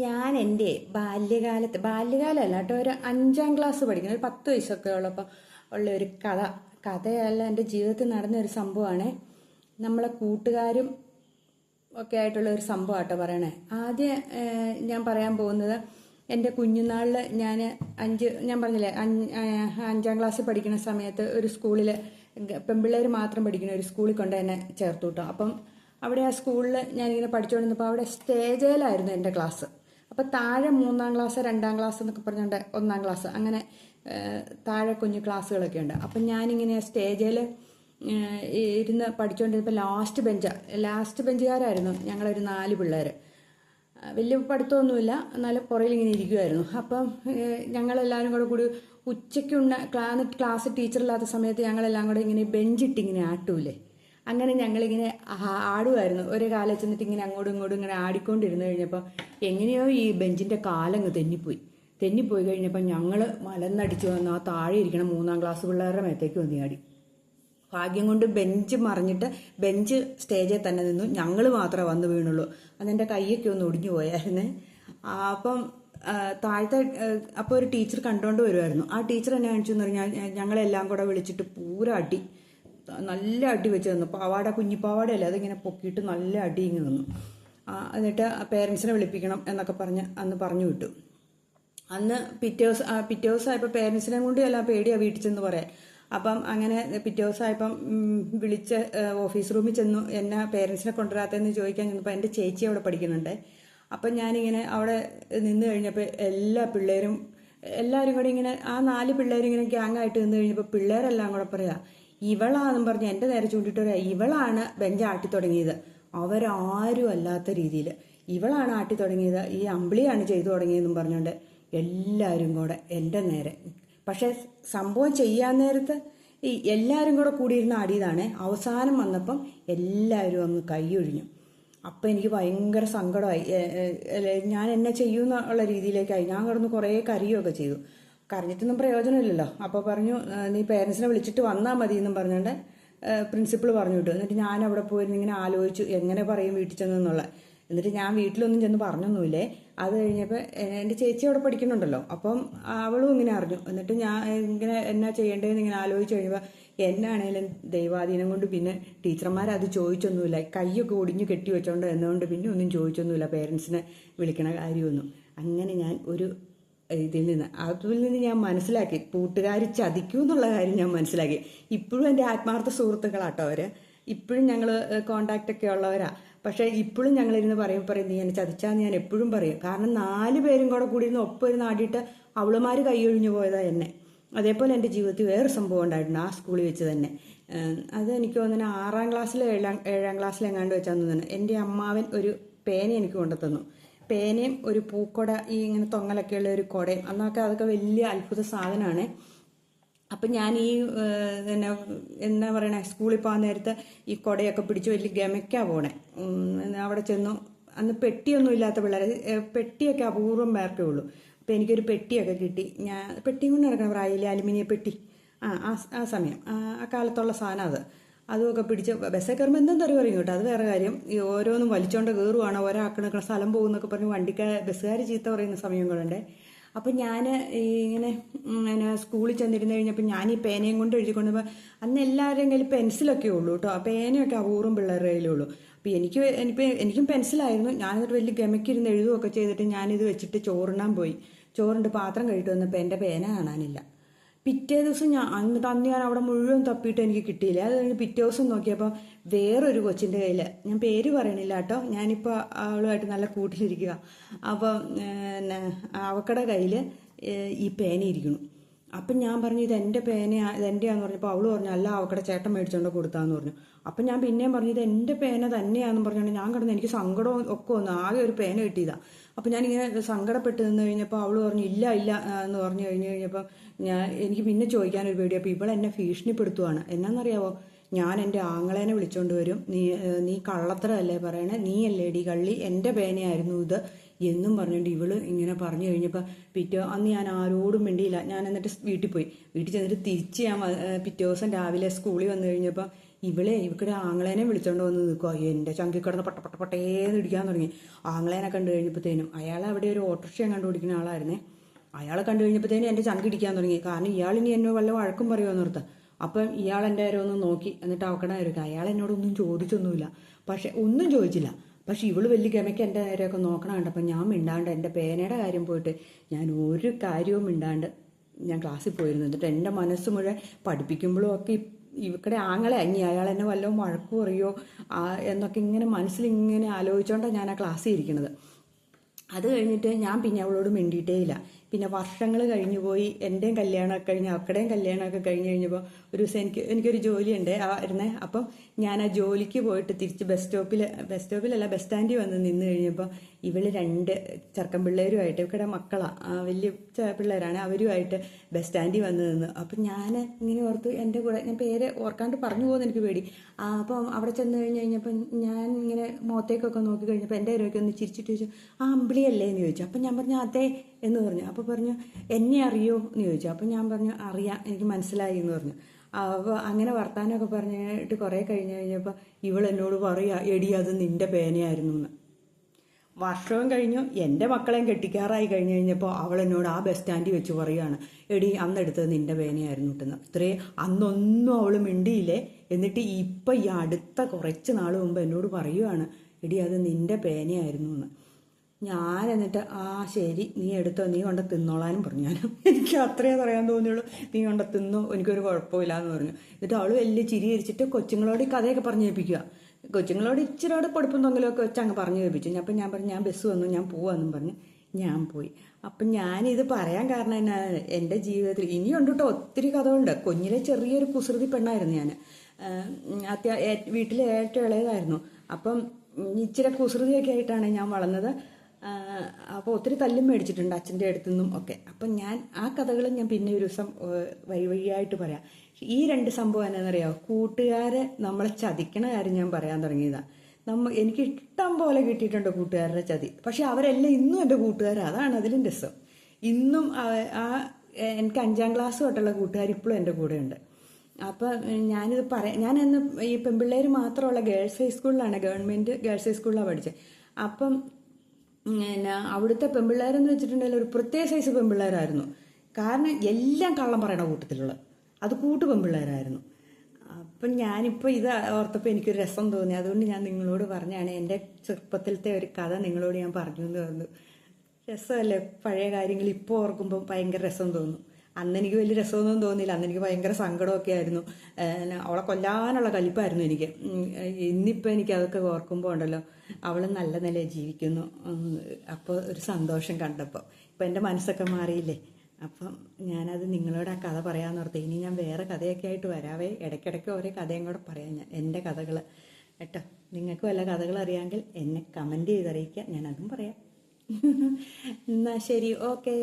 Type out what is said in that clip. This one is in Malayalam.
ഞാൻ എന്റെ ബാല്യകാലത്ത് ബാല്യകാലമല്ല കേട്ടോ ഒരു അഞ്ചാം ക്ലാസ് പഠിക്കുന്ന ഒരു പത്ത് വയസ്സൊക്കെ ഉള്ളപ്പോൾ ഉള്ള ഒരു കഥ. കഥയല്ല എന്റെ ജീവിതത്തിൽ നടന്ന ഒരു സംഭവമാണ്. നമ്മളെ കൂട്ടുകാരും ഒക്കെ ആയിട്ടുള്ള ഒരു സംഭവം ആട്ടോ പറയണേ. ആദ്യം ഞാൻ പറയാൻ പോകുന്നത് എന്റെ കുഞ്ഞുനാളിൽ ഞാൻ അഞ്ച് ഞാൻ പറഞ്ഞില്ലേ അഞ്ച് ക്ലാസ്സിൽ പഠിക്കുന്ന സമയത്ത് ഒരു സ്കൂളിൽ പെൺപിള്ളേർ മാത്രം പഠിക്കുന്ന ഒരു സ്കൂളിൽ കൊണ്ട് എന്നെ ചേർത്തു കേട്ടോ. അപ്പം അവിടെ ആ സ്കൂളിൽ ഞാനിങ്ങനെ പഠിച്ചുകൊണ്ടിരുന്നപ്പോൾ അവിടെ സ്റ്റേജയിലായിരുന്നു എന്റെ ക്ലാസ് അപ്പോൾ താഴെ മൂന്നാം ക്ലാസ് രണ്ടാം ക്ലാസ് എന്നൊക്കെ പറഞ്ഞുകൊണ്ട് ഒന്നാം ക്ലാസ്. അങ്ങനെ താഴെ കുഞ്ഞു ക്ലാസ്സുകളൊക്കെ ഉണ്ട്. അപ്പം ഞാനിങ്ങനെ സ്റ്റേജിൽ ഇരുന്ന് പഠിച്ചുകൊണ്ടിരുന്നപ്പോൾ ലാസ്റ്റ് ബെഞ്ച് ലാസ്റ്റ് ബെഞ്ചുകാരായിരുന്നു ഞങ്ങളൊരു നാല് പിള്ളേർ വലിയ പഠിത്തമൊന്നുമില്ല എന്നാലും പുറയിൽ ഇങ്ങനെ ഇരിക്കുമായിരുന്നു അപ്പം ഞങ്ങളെല്ലാവരും കൂടെ കൂടി ഉച്ചയ്ക്കുണ്ണ ക്ലാസ് ക്ലാസ് ടീച്ചറില്ലാത്ത സമയത്ത് ഞങ്ങളെല്ലാം കൂടെ ഇങ്ങനെ ബെഞ്ചിട്ട് ഇങ്ങനെ ആട്ടൂലേ. അങ്ങനെ ഞങ്ങളിങ്ങനെ ആടുമായിരുന്നു ഒരു കാലം ചെന്നിട്ട് ഇങ്ങനെ അങ്ങോട്ടും ഇങ്ങോട്ടും ഇങ്ങനെ ആടിക്കൊണ്ടിരുന്നു കഴിഞ്ഞപ്പോൾ എങ്ങനെയോ ഈ ബെഞ്ചിന്റെ കാലങ്ങ് തെന്നിപ്പോയി. തെന്നിപ്പോയി കഴിഞ്ഞപ്പോൾ ഞങ്ങൾ മലന്നടിച്ച് വന്ന് ആ താഴെ ഇരിക്കണം മൂന്നാം ക്ലാസ് പിള്ളേരുടെ മേത്തേക്ക് വന്ന് ചാടി. ഭാഗ്യം കൊണ്ട് ബെഞ്ച് മറിഞ്ഞിട്ട് ബെഞ്ച് സ്റ്റേജിൽ തന്നെ നിന്നു. ഞങ്ങൾ മാത്രമേ വന്ന് വീണുള്ളൂ. അതെന്റെ കൈയൊക്കെ ഒന്ന് ഒടിഞ്ഞു പോയായിരുന്നേ. അപ്പം താഴത്തെ അപ്പോൾ ഒരു ടീച്ചർ കണ്ടുകൊണ്ട് വരുമായിരുന്നു ആ ടീച്ചർ എന്നെ കാണിച്ചു എന്ന് പറഞ്ഞാൽ ഞങ്ങളെല്ലാം കൂടെ വിളിച്ചിട്ട് പൂരാട്ടി നല്ല അടി വെച്ച് തന്നു പാവാട കുഞ്ഞിപ്പാവാടയല്ലേ അതിങ്ങനെ പൊക്കിയിട്ട് നല്ല അടി ഇങ്ങ് തന്നു എന്നിട്ട് പേരൻസിനെ വിളിപ്പിക്കണം എന്നൊക്കെ പറഞ്ഞ് അന്ന് പറഞ്ഞു വിട്ടു. അന്ന് പിറ്റേ ദിവസം പിറ്റേ ദിവസമായപ്പോൾ പേരൻസിനെ കൊണ്ട് എല്ലാം പേടിയാണ് വീട്ടിൽ ചെന്ന് പറയാൻ. അപ്പം അങ്ങനെ പിറ്റേ ദിവസമായപ്പം വിളിച്ച് ഓഫീസ് റൂമിൽ ചെന്നു. എന്നെ പേരൻസിനെ കൊണ്ടുവരാത്തതെന്ന് ചോദിക്കാൻ ചെന്നപ്പോൾ എന്റെ ചേച്ചി അവിടെ പഠിക്കുന്നുണ്ട്. അപ്പം ഞാനിങ്ങനെ അവിടെ നിന്ന് കഴിഞ്ഞപ്പോൾ എല്ലാ പിള്ളേരും എല്ലാവരും കൂടി ഇങ്ങനെ ആ നാല് പിള്ളേരും ഇങ്ങനെ ഗ്യാങ് ആയിട്ട് നിന്ന് കഴിഞ്ഞപ്പോൾ പിള്ളേരെല്ലാം കൂടെ പറയാ ഇവളാന്നും പറഞ്ഞ് എന്റെ നേരെ ചൂണ്ടിട്ട് ഇവളാണ് ബെഞ്ച് ആട്ടി തുടങ്ങിയത്. അവരാരും അല്ലാത്ത രീതിയിൽ. ഇവളാണ് ആട്ടി തുടങ്ങിയത്. ഈ അമ്പിളിയാണ് ചെയ്തു തുടങ്ങിയതെന്നും പറഞ്ഞുകൊണ്ട് എല്ലാവരും കൂടെ എന്റെ നേരെ. പക്ഷെ സംഭവം ചെയ്യാൻ നേരത്ത് ഈ എല്ലാവരും കൂടെ കൂടിയിരുന്ന ആടിയതാണ്. അവസാനം വന്നപ്പം എല്ലാവരും അങ്ങ് കൈയൊഴിഞ്ഞു അപ്പം എനിക്ക് ഭയങ്കര സങ്കടമായി. ഞാൻ എന്നെ ചെയ്യുന്നുള്ള രീതിയിലേക്കായി. ഞാൻ കിടന്ന് കുറേ കരയുകയൊക്കെ ചെയ്തു. കരഞ്ഞിട്ടൊന്നും പ്രയോജനമില്ലല്ലോ. അപ്പോൾ പറഞ്ഞു നീ പേരൻസിനെ വിളിച്ചിട്ട് വന്നാൽ മതി എന്നും പറഞ്ഞുകൊണ്ട് പ്രിൻസിപ്പിൾ പറഞ്ഞു വിട്ടു. എന്നിട്ട് ഞാൻ അവിടെ പോയിരുന്നു ഇങ്ങനെ ആലോചിച്ചു എങ്ങനെ പറയും വീട്ടിൽ ചെന്നെന്നുള്ള എന്നിട്ട് ഞാൻ വീട്ടിലൊന്നും ചെന്ന് പറഞ്ഞൊന്നുമില്ലേ. അത് കഴിഞ്ഞപ്പോൾ എന്റെ ചേച്ചി അവിടെ പഠിക്കുന്നുണ്ടല്ലോ. അപ്പം അവളും ഇങ്ങനെ അറിഞ്ഞു. എന്നിട്ട് ഞാൻ ഇങ്ങനെ എന്നാ ചെയ്യേണ്ടതെന്ന് ഇങ്ങനെ ആലോചിച്ച് കഴിയുമ്പോൾ എന്നാണേലും ദൈവാധീനം കൊണ്ട് പിന്നെ ടീച്ചർമാർ അത് ചോദിച്ചൊന്നുമില്ല. കൈയൊക്കെ ഒടിഞ്ഞു കെട്ടി വെച്ചോണ്ട് എന്നതുകൊണ്ട് പിന്നെ ഒന്നും ചോദിച്ചൊന്നുമില്ല പേരൻസിനെ വിളിക്കണ കാര്യമൊന്നും. അങ്ങനെ ഞാൻ ഒരു ഇതിൽ നിന്ന്. അതിൽ നിന്ന് ഞാൻ മനസ്സിലാക്കി. കൂട്ടുകാർ ചതിക്കൂ എന്നുള്ള കാര്യം ഞാൻ മനസ്സിലാക്കി. ഇപ്പോഴും എന്റെ ആത്മാർത്ഥ സുഹൃത്തുക്കളാട്ടോ അവർ ഇപ്പോഴും ഞങ്ങൾ കോണ്ടാക്റ്റ് ഒക്കെ ഉള്ളവരാ. പക്ഷേ ഇപ്പോഴും ഞങ്ങളിരുന്ന് പറയും പറയും നീ എന്നെ ചതിച്ചാന്ന് ഞാൻ എപ്പോഴും പറയും. കാരണം നാല് പേരും കൂടെ കൂടി ഇരുന്ന് ഒപ്പം ഇരുന്ന് ആടിയിട്ട് അവളുമാർ കൈയൊഴിഞ്ഞു പോയതാ എന്നെ. അതേപോലെ എന്റെ ജീവിതത്തിൽ വേറെ സംഭവം ഉണ്ടായിട്ടുണ്ട് ആ സ്കൂളിൽ വെച്ച് തന്നെ. അത് എനിക്ക് തോന്നുന്നു ആറാം ക്ലാസ്സിലോ ഏഴാം ഏഴാം ക്ലാസ്സിലോ എങ്ങാണ്ട് വെച്ചാന്ന് തോന്നുന്നു. എന്റെ അമ്മാവൻ ഒരു പേന എനിക്ക് കൊണ്ടു തന്നു പേനയും ഒരു പൂക്കൊട ഈ ഇങ്ങനെ തൊങ്ങലൊക്കെ ഉള്ള ഒരു കുടയും. അന്നൊക്കെ അതൊക്കെ വലിയ അത്ഭുത സാധനമാണ്. അപ്പം ഞാൻ ഈ പിന്നെ എന്നാ പറയണ സ്കൂളിൽ പോകാൻ നേരത്ത് ഈ കൊടയൊക്കെ പിടിച്ച് വലിയ ഗമയ്ക്കാ പോണേ. അവിടെ ചെന്നു. അന്ന് പെട്ടിയൊന്നും ഇല്ലാത്ത പിള്ളേർ പെട്ടിയൊക്കെ അപൂർവം പേർക്കേ ഉള്ളൂ. അപ്പം എനിക്കൊരു പെട്ടിയൊക്കെ കിട്ടി. ഞാൻ പെട്ടിയും കൊണ്ട് നടക്കണം പ്രായിലെ അലുമിനിയ പെട്ടി? ആ ആ സമയം. ആ കാലത്തുള്ള സാധനം അത്. അതുമൊക്കെ പിടിച്ച് ബസ്സിൽ കയറുമ്പോൾ എന്തും തെറി പറയും കേട്ടോ? അത് വേറെ കാര്യം. ഈ ഓരോന്നും വലിച്ചോണ്ട് കയറുവാണ് ഓരോ ആക്കണക്കണ സ്ഥലം പോകുന്നൊക്കെ പറഞ്ഞ് വണ്ടിക്കാ ബസ്സുകാർ ചീത്ത പറയുന്ന സമയങ്ങളുണ്ട് അപ്പം ഞാൻ ഇങ്ങനെ ഇങ്ങനെ സ്കൂളിൽ ചെന്നിരുന്ന് കഴിഞ്ഞപ്പോൾ ഞാൻ ഈ പേനയും കൊണ്ട് എഴുതിക്കൊണ്ടപ്പോൾ അന്ന് എല്ലാവരുടെയും കയ്യിൽ പെൻസിലൊക്കെ ഉള്ളൂ കേട്ടോ. പേനയൊക്കെ അപൂർവം പിള്ളേരുടെ കയ്യിലുള്ളൂ. അപ്പോൾ എനിക്ക് എനിക്ക് എനിക്കും പെൻസിലായിരുന്നു. ഞാനിതൊരു വലിയ ഗമയ്ക്കിരുന്ന് എഴുതുകയൊക്കെ ചെയ്തിട്ട് ഞാനിത് വെച്ചിട്ട് ചോറിനാൻ പോയി. ചോറിന്റെ പാത്രം കഴിട്ട് വന്നപ്പോൾ എന്റെ പേന കാണാനില്ല. പിറ്റേ ദിവസം ഞാൻ അന്ന് അന്ന് ഞാൻ അവിടെ മുഴുവൻ തപ്പിയിട്ട് എനിക്ക് കിട്ടിയില്ല. അത് കഴിഞ്ഞ് പിറ്റേ ദിവസം നോക്കിയപ്പോൾ വേറൊരു കൊച്ചിന്റെ കയ്യിൽ ഞാൻ പേര് പറയണില്ല കേട്ടോ ഞാനിപ്പോൾ അവളുമായിട്ട് നല്ല കൂട്ടിലിരിക്കുക അപ്പം അവക്കടെ കയ്യിൽ ഈ പേന ഇരിക്കുന്നു. അപ്പം ഞാൻ പറഞ്ഞു ഇത് എന്റെ പേനയാ ഇത് എന്റെയാന്ന് പറഞ്ഞപ്പോൾ അവൾ പറഞ്ഞു അല്ല അവക്കടെ ചേട്ടൻ മേടിച്ചോണ്ട് കൊടുത്താന്ന് പറഞ്ഞു. അപ്പം ഞാൻ പിന്നെയും പറഞ്ഞു ഇത് എന്റെ പേന തന്നെയാണെന്ന് പറഞ്ഞുകൊണ്ട് ഞാൻ കിടന്ന് എനിക്ക് സങ്കടവും ഒക്കെ വന്നു. ആകെ ഒരു പേന കിട്ടിയതാ. അപ്പം ഞാനിങ്ങനെ സങ്കടപ്പെട്ട് നിന്ന് കഴിഞ്ഞപ്പോൾ അവൾ പറഞ്ഞു ഇല്ല ഇല്ല എന്ന് പറഞ്ഞു കഴിഞ്ഞ് കഴിഞ്ഞപ്പോൾ ഞാൻ എനിക്ക് പിന്നെ ചോദിക്കാനൊരു പേടി അപ്പോൾ ഇവളെന്നെ ഭീഷണിപ്പെടുത്തുവാണ്. എന്നാന്നറിയാവോ? ഞാൻ എന്റെ ആങ്ങളേനെ വിളിച്ചോണ്ട് വരും. നീ നീ കള്ളത്തരല്ലേ പറയണേ? നീ അല്ലേ ഡി കള്ളി? എന്റെ പേനയായിരുന്നു ഇത് എന്നും പറഞ്ഞുകൊണ്ട് ഇവൾ ഇങ്ങനെ പറഞ്ഞു കഴിഞ്ഞപ്പോൾ പിറ്റേ അന്ന് ഞാൻ ആരോടും മിണ്ടിയില്ല. ഞാൻ എന്നിട്ട് വീട്ടിൽ പോയി. വീട്ടിൽ ചെന്നിട്ട് തിരിച്ച് ഞാൻ പിറ്റേ ദിവസം രാവിലെ സ്കൂളിൽ വന്നു കഴിഞ്ഞപ്പോൾ ഇവളെ ഇവക്കിടെ ആങ്ങളേനെ വിളിച്ചോണ്ട് വന്ന് നിൽക്കുക എന്റെ ചങ്കി കിടന്ന് പട്ട പട്ട പട്ടേന്ന് ഇടിക്കാൻ തുടങ്ങി. ആങ്ങളേനെ കണ്ടു കഴിഞ്ഞപ്പോഴത്തേനും അയാൾ അവിടെ ഒരു ഓട്ടോറിക്ഷ കണ്ടുപിടിക്കുന്ന ആളായിരുന്നേ. അയാളെ കണ്ടു കഴിഞ്ഞപ്പോഴത്തേനും എന്റെ ചങ്കി ഇടിക്കാൻ തുടങ്ങി. കാരണം ഇയാൾ ഇനി എന്നെ വല്ല വഴക്കും പറയുമെന്ന് നിർത്താം അപ്പം ഇയാൾ എന്റെ ഒന്ന് നോക്കി എന്നിട്ട് അവക്കടായിരിക്കും അയാൾ എന്നോടൊന്നും ചോദിച്ചൊന്നുമില്ല. പക്ഷെ ഒന്നും ചോദിച്ചില്ല. പക്ഷെ ഇവൾ വലിയ ഗമയ്ക്ക് എന്റെ നേരെയൊക്കെ നോക്കണം കണ്ടപ്പോൾ ഞാൻ മിണ്ടാണ്ട് എന്റെ പേനയുടെ കാര്യം പോയിട്ട് ഞാൻ ഒരു കാര്യവും മിണ്ടാണ്ട് ഞാൻ ക്ലാസ്സിൽ പോയിരുന്നു. എന്നിട്ട് എന്റെ മനസ്സ് മുഴുവൻ പഠിപ്പിക്കുമ്പോഴും ഒക്കെ ഇവക്കടെ ആങ്ങളെ അഞ്ഞി അയാൾ എന്നെ വല്ലതും വഴക്കു പറയോ? എന്നൊക്കെ ഇങ്ങനെ മനസ്സിലിങ്ങനെ ആലോചിച്ചുകൊണ്ടാണ് ഞാൻ ആ ക്ലാസ്സിൽ ഇരിക്കുന്നത് അത് കഴിഞ്ഞിട്ട് ഞാൻ പിന്നെ അവളോട് മിണ്ടിയിട്ടേ ഇല്ല. പിന്നെ വർഷങ്ങൾ കഴിഞ്ഞു പോയി എന്റെയും കല്യാണമൊക്കെ കഴിഞ്ഞ് അവക്കടെയും കല്യാണമൊക്കെ കഴിഞ്ഞ് കഴിഞ്ഞപ്പോൾ ഒരു ദിവസം എനിക്ക് എനിക്കൊരു ജോലിയുണ്ട് ഇരുന്നേ. അപ്പം ഞാൻ ആ ജോലിക്ക് പോയിട്ട് തിരിച്ച് ബസ് സ്റ്റോപ്പിൽ ബസ് സ്റ്റോപ്പിലല്ല ബസ് സ്റ്റാൻഡിൽ വന്ന് നിന്ന് കഴിഞ്ഞപ്പോൾ ഇവൾ രണ്ട് ചെറുക്കൻ പിള്ളേരുമായിട്ട് ഇവക്കടെ മക്കളാണ് വലിയ പിള്ളേരാണ് അവരുമായിട്ട് ബസ് സ്റ്റാൻഡിൽ വന്ന് നിന്ന്. അപ്പം ഞാൻ ഇങ്ങനെ ഓർത്തു എന്റെ കൂടെ ഞാൻ പേര് ഓർക്കാണ്ട് പറഞ്ഞു പോകുന്ന എനിക്ക് പേടി. ആ, അപ്പം അവിടെ ചെന്ന് കഴിഞ്ഞ് കഴിഞ്ഞപ്പോൾ ഞാൻ ഇങ്ങനെ മുഖത്തേക്കൊക്കെ നോക്കി കഴിഞ്ഞപ്പോൾ എന്റെ കയ്യിലൊക്കെ ഒന്ന് ചിരിച്ചിട്ട് ചോദിച്ചു ആ അമ്പിളിയല്ലേ? എന്ന് ചോദിച്ചു. അപ്പം ഞാൻ പറഞ്ഞു അതെ എന്ന് പറഞ്ഞു. അപ്പോൾ പറഞ്ഞു എന്നെ അറിയോ? എന്ന് ചോദിച്ചു. അപ്പം ഞാൻ പറഞ്ഞു അറിയാം എനിക്ക് മനസ്സിലായി എന്ന് പറഞ്ഞു. അപ്പോൾ അങ്ങനെ വർത്താനമൊക്കെ പറഞ്ഞിട്ട് കുറേ കഴിഞ്ഞ് കഴിഞ്ഞപ്പോൾ ഇവൾ എന്നോട് പറയുക എടി അത് നിന്റെ പേനയായിരുന്നു എന്ന്. വർഷവും കഴിഞ്ഞു എന്റെ മക്കളെയും കെട്ടിക്കാറായി കഴിഞ്ഞ് കഴിഞ്ഞപ്പോൾ അവൾ എന്നോട് ആ ബസ് സ്റ്റാൻഡിൽ വെച്ച് പറയുകയാണ് എടി അന്നെടുത്തത് നിന്റെ പേനയായിരുന്നു കിട്ടുന്നത് ഇത്രയും അന്നൊന്നും അവൾ മിണ്ടിയില്ലേ? എന്നിട്ട് ഇപ്പം ഈ അടുത്ത കുറച്ച് നാൾ മുമ്പ് എന്നോട് പറയുവാണ് എടി അത് നിന്റെ പേനയായിരുന്നു എന്ന്. ഞാൻ എന്നിട്ട് ആ ശരി നീ എടുത്തോ നീ കൊണ്ട് തിന്നോളാനും പറഞ്ഞു. ഞാൻ എനിക്ക് അത്രയേ പറയാൻ തോന്നിയുള്ളൂ. നീ കൊണ്ട് തിന്നു എനിക്കൊരു കുഴപ്പമില്ല എന്ന് പറഞ്ഞു. എന്നിട്ട് അവൾ വലിയ ചിരി ഇരിച്ചിട്ട് കൊച്ചുങ്ങളോട് ഈ കഥയൊക്കെ പറഞ്ഞു ഏൽപ്പിക്കുക കൊച്ചുങ്ങളോട് ഇച്ചിരോട് പൊടുപ്പും തൊങ്ങലൊക്കെ വെച്ച് അങ്ങ് പറഞ്ഞു കേൾപ്പിച്ചു. അപ്പം ഞാൻ പറഞ്ഞു ഞാൻ ബസ് വന്നു ഞാൻ പോവാന്നും പറഞ്ഞു ഞാൻ പോയി. അപ്പം ഞാനിത് പറയാൻ കാരണം എന്നാണ് എന്റെ ജീവിതത്തിൽ ഇനിയുണ്ട് കേട്ടോ ഒത്തിരി കഥകളുണ്ട്. കുഞ്ഞിലെ ചെറിയൊരു കുസൃതി പെണ്ണായിരുന്നു ഞാൻ അത്യാ വീട്ടിലെ ഏറ്റവും ഇളയതായിരുന്നു. അപ്പം ഇച്ചിരി കുസൃതിയൊക്കെ ആയിട്ടാണ് ഞാൻ വളർന്നത്. അപ്പോൾ ഒത്തിരി തല്ലും മേടിച്ചിട്ടുണ്ട് അച്ഛന്റെ അടുത്തു നിന്നും ഒക്കെ. അപ്പം ഞാൻ ആ കഥകളും ഞാൻ പിന്നെ ഒരു ദിവസം വഴി വഴിയായിട്ട് പറയാം. ഈ രണ്ട് സംഭവം എന്നാണെന്നറിയാമോ കൂട്ടുകാരെ നമ്മളെ ചതിക്കണ കാര്യം ഞാൻ പറയാൻ തുടങ്ങിയതാണ് നമ്മ എനിക്ക് ഇഷ്ടം പോലെ കിട്ടിയിട്ടുണ്ട് കൂട്ടുകാരുടെ ചതി. പക്ഷെ അവരെല്ലാം ഇന്നും എന്റെ കൂട്ടുകാരാണ് അതാണ് അതിലും രസം. ഇന്നും ആ- ആ എനിക്ക് അഞ്ചാം ക്ലാസ് തൊട്ടുള്ള കൂട്ടുകാർ ഇപ്പോഴും എന്റെ കൂടെയുണ്ട്. അപ്പം ഞാനിത് പറയാം ഞാൻ അന്ന് ഈ പെൺപിള്ളേർ മാത്രമുള്ള ഗേൾസ് ഹൈസ്കൂളിലാണ് ഗവൺമെന്റ് ഗേൾസ് ഹൈസ്കൂളിലാണ് പഠിച്ചത്. അപ്പം പിന്നെ അവിടുത്തെ പെമ്പിള്ളേരെന്ന് വെച്ചിട്ടുണ്ടെങ്കിൽ ഒരു പ്രത്യേക സൈസ് പെമ്പിള്ളേരായിരുന്നു. കാരണം എല്ലാം കള്ളം പറയണ കൂട്ടത്തിലുള്ള. അത് കൂട്ടു പെമ്പിള്ളേരായിരുന്നു. അപ്പം ഞാനിപ്പോൾ ഇത് ഓർത്തപ്പോൾ എനിക്കൊരു രസം തോന്നി. അതുകൊണ്ട് ഞാൻ നിങ്ങളോട് പറഞ്ഞാണ് എന്റെ ചെറുപ്പത്തിലത്തെ ഒരു കഥ നിങ്ങളോട് ഞാൻ പറഞ്ഞു എന്ന് തോന്നുന്നു രസമല്ലേ? പഴയ കാര്യങ്ങൾ ഇപ്പോൾ ഓർക്കുമ്പോൾ ഭയങ്കര രസം തോന്നും. അന്ന് എനിക്ക് വലിയ രസമൊന്നും തോന്നിയില്ല. അന്ന് എനിക്ക് ഭയങ്കര സങ്കടമൊക്കെ ആയിരുന്നു. അവളെ കൊല്ലാനുള്ള കലിപ്പായിരുന്നു എനിക്ക്. ഇന്നിപ്പോൾ എനിക്ക് അതൊക്കെ ഓർക്കുമ്പോൾ ഉണ്ടല്ലോ. അവൾ നല്ല നിലയിൽ ജീവിക്കുന്നു. അപ്പോൾ ഒരു സന്തോഷം കണ്ടപ്പോൾ ഇപ്പം എന്റെ മനസ്സൊക്കെ മാറിയില്ലേ? അപ്പം ഞാനത് നിങ്ങളോട് ആ കഥ പറയാമെന്ന് ഓർത്ത് ഇനി ഞാൻ വേറെ കഥയൊക്കെ ആയിട്ട് വരാവേ. ഇടയ്ക്കിടയ്ക്ക് ഓരോ കഥയും കൂടെ പറയാം ഞാൻ എന്റെ കഥകൾ കേട്ടോ? നിങ്ങൾക്ക് വല്ല കഥകൾ അറിയാമെങ്കിൽ എന്നെ കമന്റ് ചെയ്തറിയിക്കുക. ഞാനതും പറയാം. എന്നാൽ ശരി. ഓക്കേ.